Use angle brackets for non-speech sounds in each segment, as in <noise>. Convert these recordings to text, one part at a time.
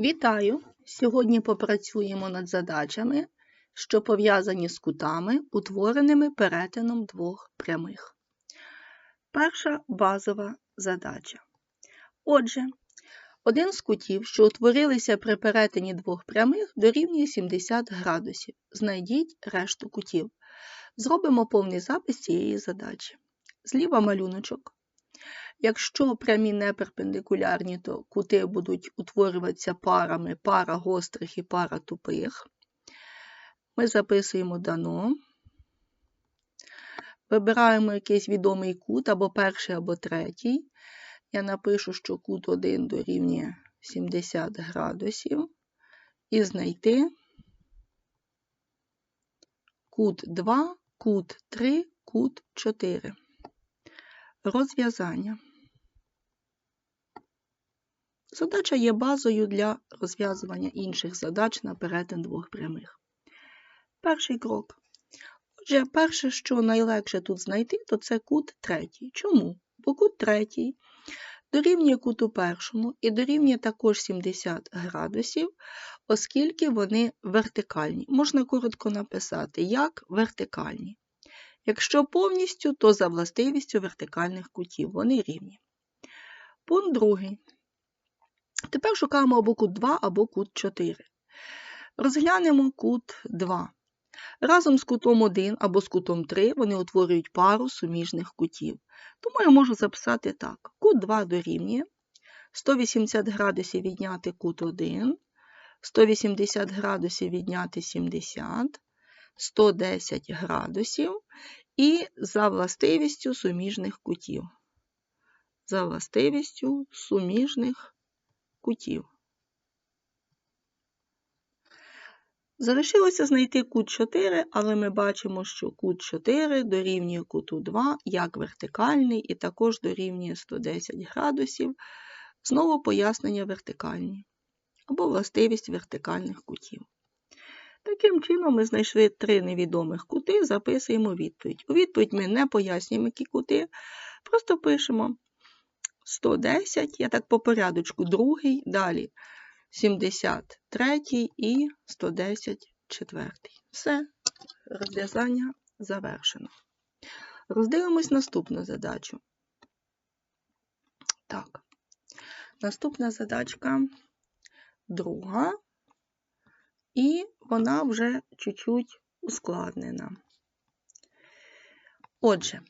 Вітаю! Сьогодні попрацюємо над задачами, що пов'язані з кутами, утвореними перетином двох прямих. Перша базова задача. Отже, один з кутів, що утворилися при перетині двох прямих, дорівнює 70 градусів. Знайдіть решту кутів. Зробимо повний запис цієї задачі. Зліва малюночок. Якщо прямі не перпендикулярні, то кути будуть утворюватися парами, пара гострих і пара тупих. Ми записуємо дано. Вибираємо якийсь відомий кут, або перший, або третій. Я напишу, що кут 1 дорівнює 70 градусів. І знайти кут 2, кут 3, кут 4. Розв'язання. Задача є базою для розв'язування інших задач на перетин двох прямих. Перший крок. Отже, перше, що найлегше тут знайти, то це кут третій. Чому? Бо кут третій дорівнює куту першому і дорівнює також 70 градусів, оскільки вони вертикальні. Можна коротко написати, як вертикальні. Якщо повністю, то за властивістю вертикальних кутів. Вони рівні. Пункт другий. Тепер шукаємо або кут 2, або кут 4. Розглянемо кут 2. Разом з кутом 1 або з кутом 3 вони утворюють пару суміжних кутів. Тому я можу записати так: кут 2 дорівнює 180 градусів відняти кут 1, 180 градусів відняти 70, 110 градусів і за властивістю суміжних кутів. За властивістю суміжних кутів. Залишилося знайти кут 4, але ми бачимо, що кут 4 дорівнює куту 2 як вертикальний, і також дорівнює 110 градусів. Знову пояснення вертикальні або властивість вертикальних кутів. Таким чином, ми знайшли три невідомих кути, записуємо відповідь. У відповідь ми не пояснюємо, які кути, просто пишемо 110, я так по порядочку, другий, далі 73 і 110 четвертий. Все, розв'язання завершено. Роздивимось наступну задачу. Так, наступна задачка друга, і вона вже чуть-чуть ускладнена. Отже,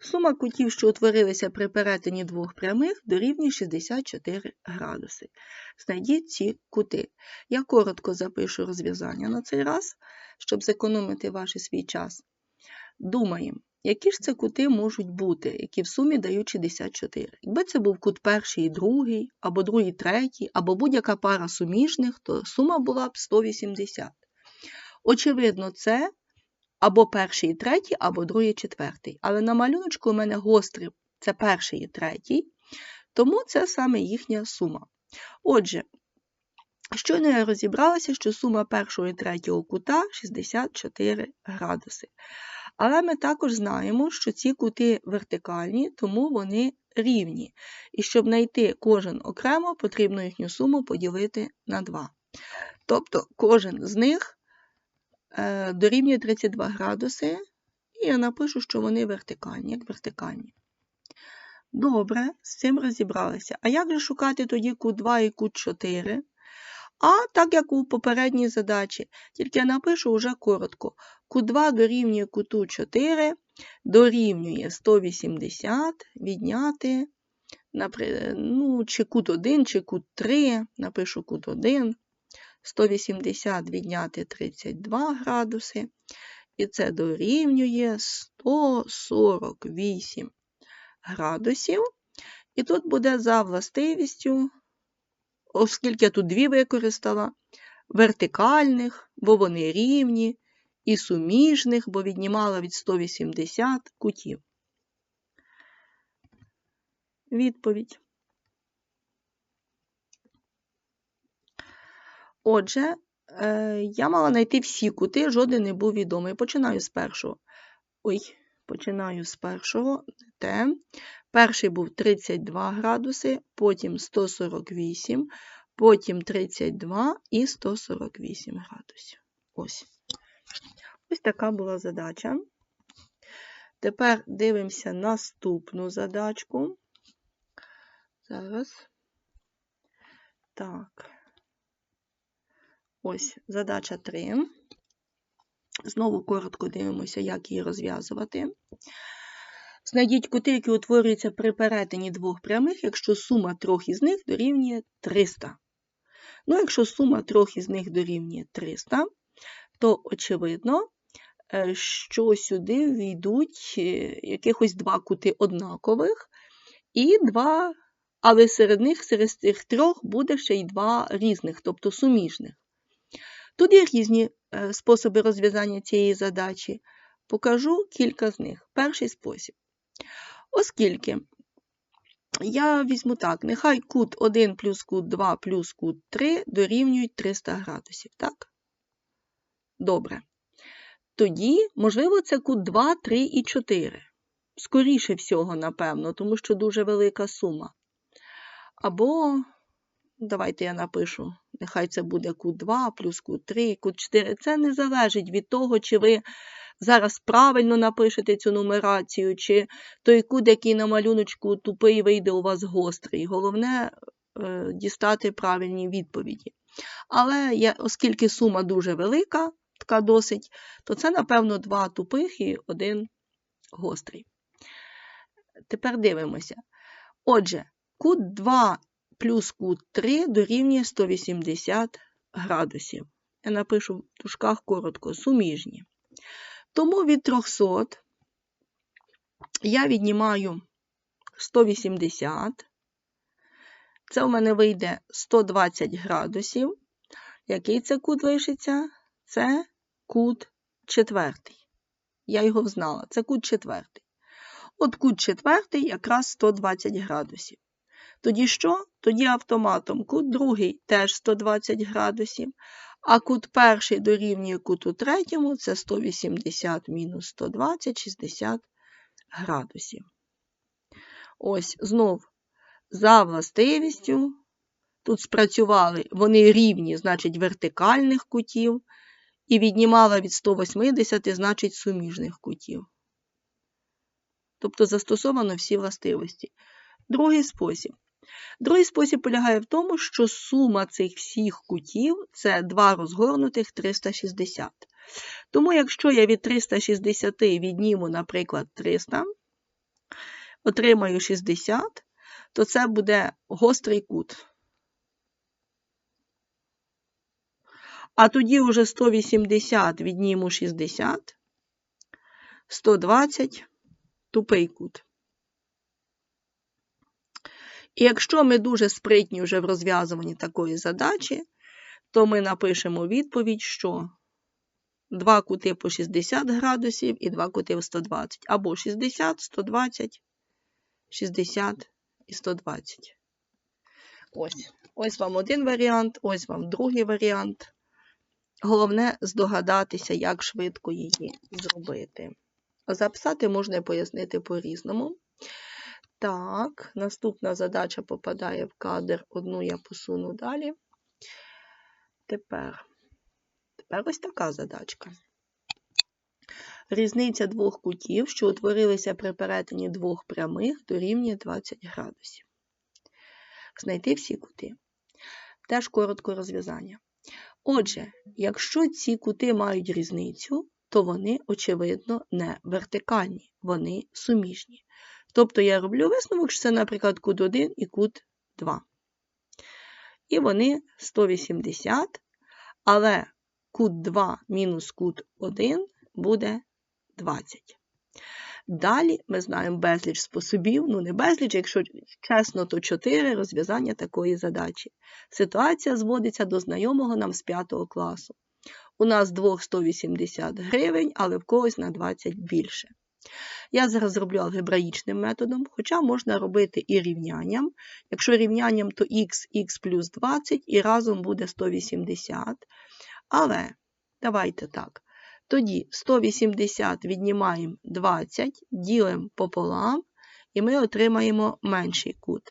Сума кутів, що утворилися при перетині двох прямих, дорівнює 64 градуси. Знайдіть ці кути. Я коротко запишу розв'язання на цей раз, щоб зекономити ваш свій час. Думаємо, які ж це кути можуть бути, які в сумі дають 64. Якби це був кут перший і другий, або другий, третій, або будь-яка пара суміжних, то сума була б 180. Очевидно, це або перший і третій, або другий і четвертий. Але на малюночку у мене гострий це перший і третій, тому це саме їхня сума. Отже, щойно я розібралася, що сума першого і третього кута 64 градуси. Але ми також знаємо, що ці кути вертикальні, тому вони рівні. І щоб знайти кожен окремо, потрібно їхню суму поділити на 2. Тобто кожен з них Е, дорівнює 32 градуси, і я напишу, що вони вертикальні, як вертикальні. Добре, з цим розібралися. А як же шукати тоді кут 2 і кут 4? А так як у попередній задачі, тільки я напишу вже коротко. Кут 2 дорівнює куту 4, дорівнює 180, відняти, ну, чи кут 1, чи кут 3, напишу кут 1. 180 відняти 32 градуси, і це дорівнює 148 градусів. І тут буде за властивістю, оскільки я тут дві використала, вертикальних, бо вони рівні, і суміжних, бо віднімала від 180 кутів. Відповідь. Отже, е, я мала знайти всі кути, жоден не був відомий. Починаю з першого. Ой, починаю з першого. Те. Перший був 32 градуси, потім 148, потім 32 і 148 градусів. Ось. Ось така була задача. Тепер дивимося наступну задачку. Зараз. Так. Ось задача 3. Знову коротко дивимося, як її розв'язувати. Знайдіть кути, які утворюються при перетині двох прямих, якщо сума трьох із них дорівнює 300. Ну, якщо сума трьох із них дорівнює 300, то очевидно, е, що сюди війдуть е, якихось два кути однакових, і два, але серед них, серед цих трьох, буде ще й два різних, тобто суміжних. Тут є різні е, способи розв'язання цієї задачі. Покажу кілька з них. Перший спосіб. Оскільки я візьму так, нехай кут 1 плюс кут 2 плюс кут 3 дорівнюють 300 градусів, так? Добре. Тоді, можливо, це кут 2, 3 і 4. Скоріше всього, напевно, тому що дуже велика сума. Або, давайте я напишу, нехай це буде кут 2 плюс кут 3, кут 4. Це не залежить від того, чи ви зараз правильно напишете цю нумерацію, чи той кут, який на малюночку тупий, вийде у вас гострий. Головне е, дістати правильні відповіді. Але я, оскільки сума дуже велика, така досить, то це, напевно, два тупих і один гострий. Тепер дивимося. Отже, кут 2 плюс кут 3 дорівнює 180 градусів. Я напишу в дужках коротко, суміжні. Тому від 300 я віднімаю 180. Це в мене вийде 120 градусів. Який це кут лишиться? Це кут четвертий. Я його взнала. Це кут четвертий. От кут четвертий якраз 120 градусів. Тоді що? Тоді автоматом кут другий теж 120 градусів, а кут перший дорівнює куту третьому, це 180 мінус 120, 60 градусів. Ось знов за властивістю. Тут спрацювали вони рівні, значить, вертикальних кутів, і віднімала від 180, значить, суміжних кутів. Тобто застосовано всі властивості. Другий спосіб. Другий спосіб полягає в тому, що сума цих всіх кутів це 2 розгорнутих 360. Тому, якщо я від 360 відніму, наприклад, 300, отримаю 60, то це буде гострий кут. А тоді вже 180 відніму 60, 120 тупий кут. І якщо ми дуже спритні вже в розв'язуванні такої задачі, то ми напишемо відповідь, що два кути по 60 градусів і два кути по 120. Або 60, 120, 60 і 120. Ось. Ось вам один варіант, ось вам другий варіант. Головне здогадатися, як швидко її зробити. Записати можна пояснити по-різному. Так, наступна задача попадає в кадр, одну я посуну далі. Тепер, тепер ось така задачка. Різниця двох кутів, що утворилися при перетині двох прямих, дорівнює 20 градусів. Знайти всі кути. Теж коротко розв'язання. Отже, якщо ці кути мають різницю, то вони, очевидно, не вертикальні, вони суміжні. Тобто я роблю висновок, що це, наприклад, кут 1 і кут 2. І вони 180, але кут 2 мінус кут 1 буде 20. Далі ми знаємо безліч способів, ну не безліч, якщо чесно, то 4 розв'язання такої задачі. Ситуація зводиться до знайомого нам з 5 класу. У нас двох 180 гривень, але в когось на 20 більше. Я зараз зроблю алгебраїчним методом, хоча можна робити і рівнянням. Якщо рівнянням, то х, х плюс 20 і разом буде 180. Але давайте так. Тоді 180 віднімаємо 20, ділимо пополам, і ми отримаємо менший кут.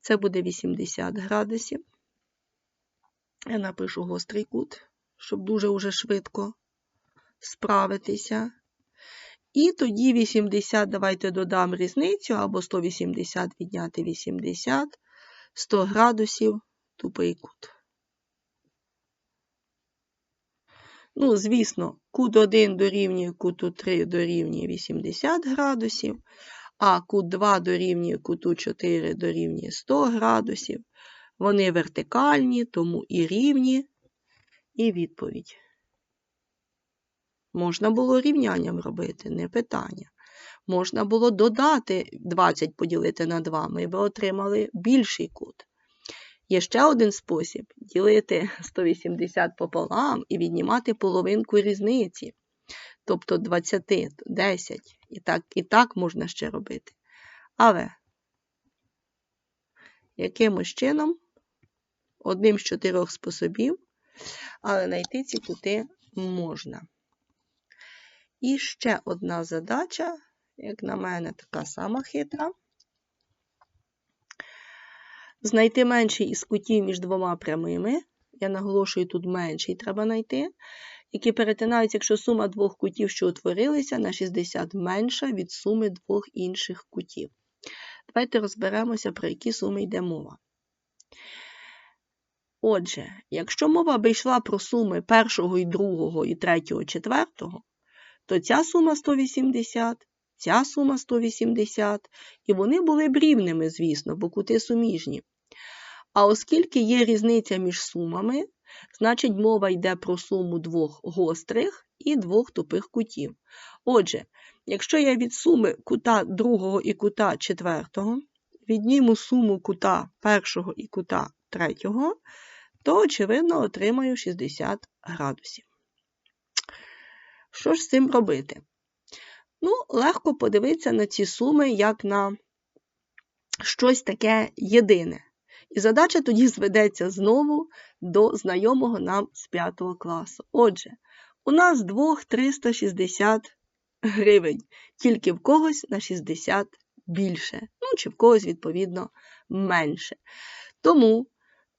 Це буде 80 градусів. Я напишу гострий кут, щоб дуже уже швидко справитися. І тоді 80, давайте додам різницю, або 180 відняти 80, 100 градусів, тупий кут. Ну, звісно, кут 1 дорівнює куту 3 дорівнює 80 градусів, а кут 2 дорівнює куту 4 дорівнює 100 градусів. Вони вертикальні, тому і рівні, і відповідь. Можна було рівнянням робити, не питання. Можна було додати 20 поділити на 2, ми б отримали більший кут. Є ще один спосіб ділити <laughs> 180 пополам і віднімати половинку різниці. Тобто 20, 10. І так, і так можна ще робити. Але якимось чином, одним з чотирьох способів, але знайти ці кути можна. І ще одна задача, як на мене, така сама хитра. Знайти менший із кутів між двома прямими. Я наголошую, тут менший треба знайти, які перетинаються, якщо сума двох кутів, що утворилися, на 60 менша від суми двох інших кутів. Давайте розберемося, про які суми йде мова. Отже, якщо мова би йшла про суми першого і другого, і третього, четвертого, то ця сума 180, ця сума 180, і вони були б рівними, звісно, бо кути суміжні. А оскільки є різниця між сумами, значить мова йде про суму двох гострих і двох тупих кутів. Отже, якщо я від суми кута другого і кута четвертого відніму суму кута першого і кута третього, то, очевидно, отримаю 60 градусів. Що ж з цим робити? Ну, легко подивитися на ці суми як на щось таке єдине. І задача тоді зведеться знову до знайомого нам з 5 класу. Отже, у нас двох 360 гривень, тільки в когось на 60 більше, ну, чи в когось, відповідно, менше. Тому,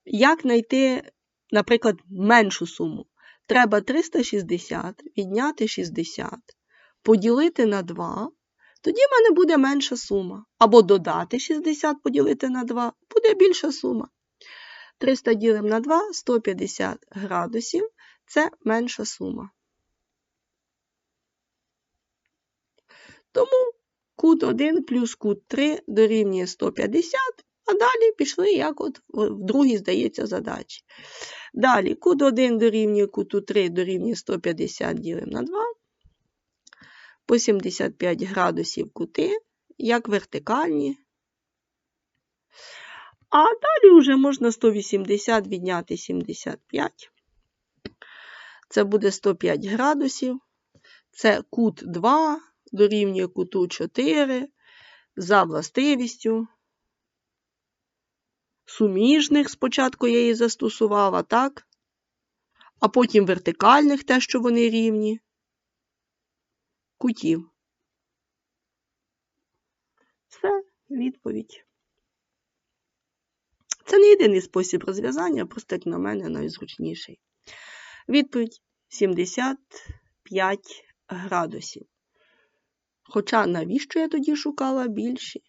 як знайти, наприклад, меншу суму? Треба 360 відняти 60, поділити на 2, тоді в мене буде менша сума. Або додати 60 поділити на 2, буде більша сума. 300 ділимо на 2, 150 градусів це менша сума. Тому кут 1 плюс кут 3 дорівнює 150, а далі пішли, як от в другій, здається, задачі. Далі кут 1 дорівнює куту 3 дорівнює 150 ділимо на 2 по 75 градусів кути, як вертикальні. А далі вже можна 180 відняти 75. Це буде 105 градусів. Це кут 2 дорівнює куту 4 за властивістю. Суміжних спочатку я її застосувала, так? А потім вертикальних, те, що вони рівні кутів. Це відповідь. Це не єдиний спосіб розв'язання, просто, як на мене, найзручніший. Відповідь 75 градусів. Хоча навіщо я тоді шукала більші?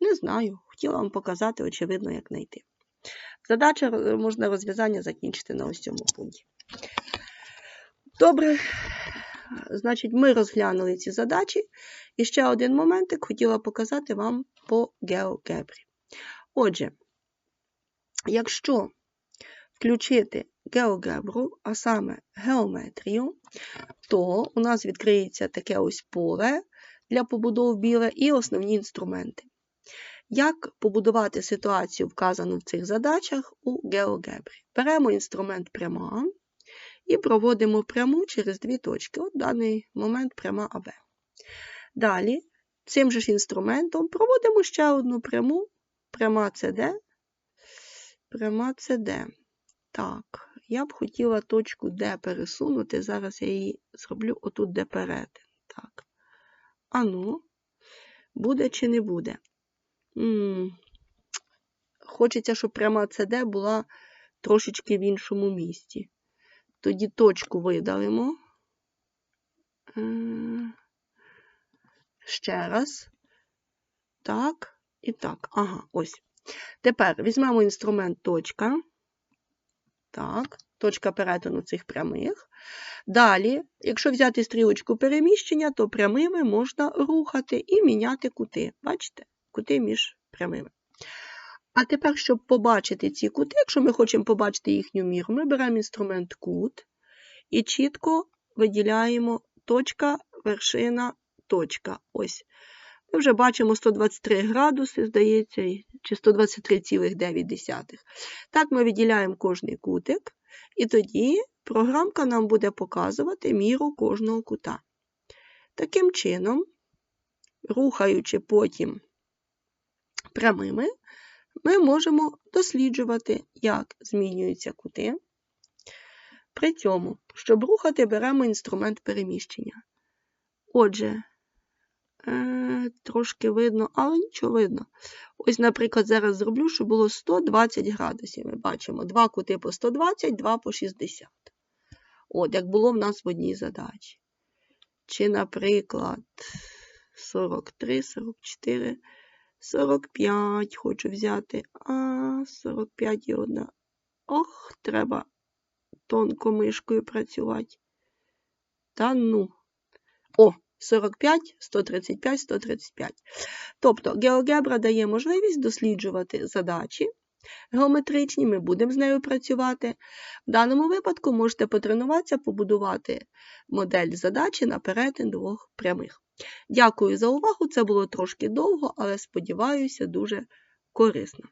Не знаю. Хотіла вам показати, очевидно, як знайти. Задача можна розв'язання закінчити на ось цьому пункті. Добре, значить, ми розглянули ці задачі. І ще один моментик хотіла показати вам по геогебрі. Отже, якщо включити геогебру, а саме геометрію, то у нас відкриється таке ось поле для побудов біле і основні інструменти. Як побудувати ситуацію, вказану в цих задачах у геогебрі? Беремо інструмент пряма і проводимо пряму через дві точки. От даний момент пряма АБ. Далі, цим же ж інструментом проводимо ще одну пряму, пряма СД, пряма СД. Так, я б хотіла точку Д пересунути. Зараз я її зроблю отут, де перетин. Так. А ну, буде чи не буде? М -м. Хочеться, щоб пряма СД була трошечки в іншому місці. Тоді точку видалимо. Е, Ще раз. Так, і так. Ага, ось. Тепер візьмемо інструмент точка. Так, точка перетину цих прямих. Далі, якщо взяти стрілочку переміщення, то прямими можна рухати і міняти кути. Бачите? Кути між прямими. А тепер, щоб побачити ці кути, якщо ми хочемо побачити їхню міру, ми беремо інструмент кут і чітко виділяємо точка, вершина, точка. Ось. Ми вже бачимо 123 градуси, здається, чи 123,9. Так ми виділяємо кожний кутик, і тоді програмка нам буде показувати міру кожного кута. Таким чином, рухаючи потім прямими, ми можемо досліджувати, як змінюються кути. При цьому, щоб рухати, беремо інструмент переміщення. Отже, е, трошки видно, але нічого видно. Ось, наприклад, зараз зроблю, щоб було 120 градусів. Ми бачимо два кути по 120, два по 60. От, як було в нас в одній задачі. Чи, наприклад, 43, 44, 45 хочу взяти. А, 45 і одна. Ох, треба тонко мишкою працювати. Та ну. О, 45, 135, 135. Тобто GeoGebra дає можливість досліджувати задачі геометричні, ми будемо з нею працювати. В даному випадку можете потренуватися, побудувати модель задачі на перетин двох прямих. Дякую за увагу. Це було трошки довго, але сподіваюся, дуже корисно.